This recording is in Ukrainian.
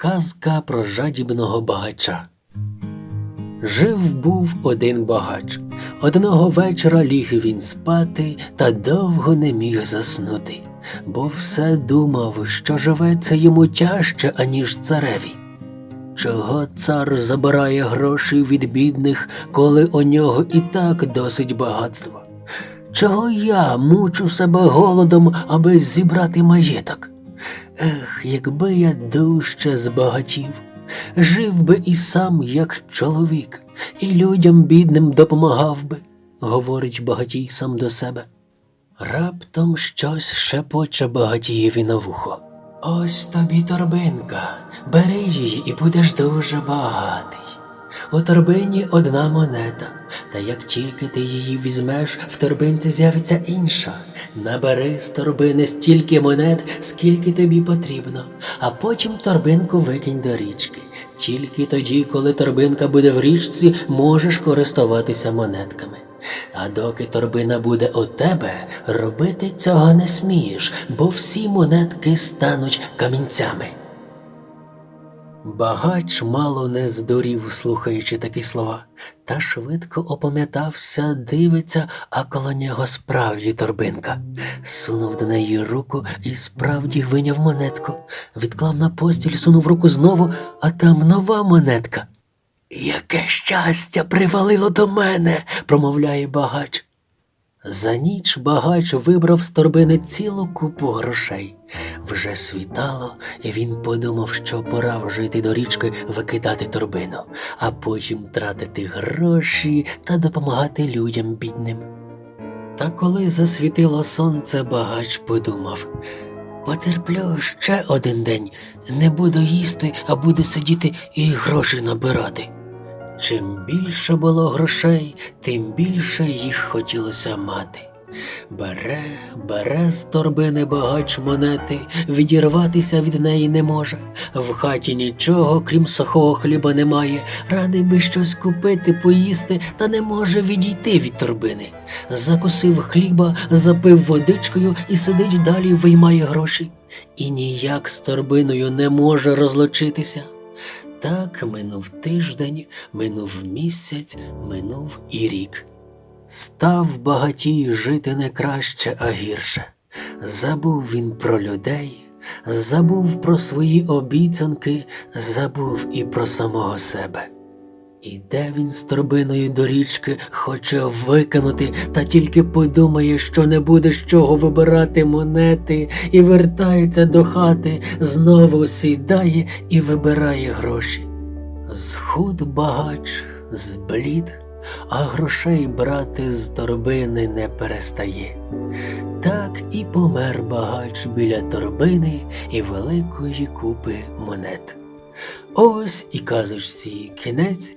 Казка про жадібного багача. Жив був один багач. Одного вечора ліг він спати та довго не міг заснути, бо все думав, що живеться йому тяжче, аніж цареві. Чого цар забирає гроші від бідних, коли у нього і так досить багатства? Чого я мучу себе голодом, аби зібрати маєток? Ех, якби я дужче збагатів, жив би і сам як чоловік, і людям бідним допомагав би, говорить багатій сам до себе. Раптом щось шепоче багатієві на вухо. Ось тобі торбинка, бери її і будеш дуже багатий. У торбині одна монета, та як тільки ти її візьмеш, в торбинці з'явиться інша. Набери з торбини стільки монет, скільки тобі потрібно, а потім торбинку викинь до річки. Тільки тоді, коли торбинка буде в річці, можеш користуватися монетками. А доки торбина буде у тебе, робити цього не смієш, бо всі монетки стануть камінцями. Багач мало не здурів, слухаючи такі слова, та швидко опам'ятався, дивиться, а коло нього справді торбинка. Сунув до неї руку і справді виняв монетку. Відклав на постіль, сунув руку знову, а там нова монетка. Яке щастя привалило до мене, промовляє багач. За ніч багач вибрав з торбини цілу купу грошей. Вже світало, і він подумав, що пора вжити до річки викидати торбину, а потім тратити гроші та допомагати людям бідним. Та коли засвітило сонце, багач подумав потерплю ще один день, не буду їсти, а буду сидіти і гроші набирати. Чим більше було грошей, тим більше їх хотілося мати. Бере, бере з торбини багач монети, відірватися від неї не може. В хаті нічого, крім сухого хліба, немає. Радий би щось купити, поїсти, та не може відійти від торбини. Закусив хліба, запив водичкою і сидить далі, виймає гроші. І ніяк з торбиною не може розлучитися. Так минув тиждень, минув місяць, минув і рік. Став багатій жити не краще, а гірше. Забув він про людей, забув про свої обіцянки, забув і про самого себе. Іде він з торбиною до річки, хоче викинути, та тільки подумає, що не буде з чого вибирати монети, і вертається до хати, знову сідає і вибирає гроші. Зхуд багач, зблід, а грошей брати з торбини не перестає. Так і помер багач біля торбини і великої купи монет. Ось і казочці кінець,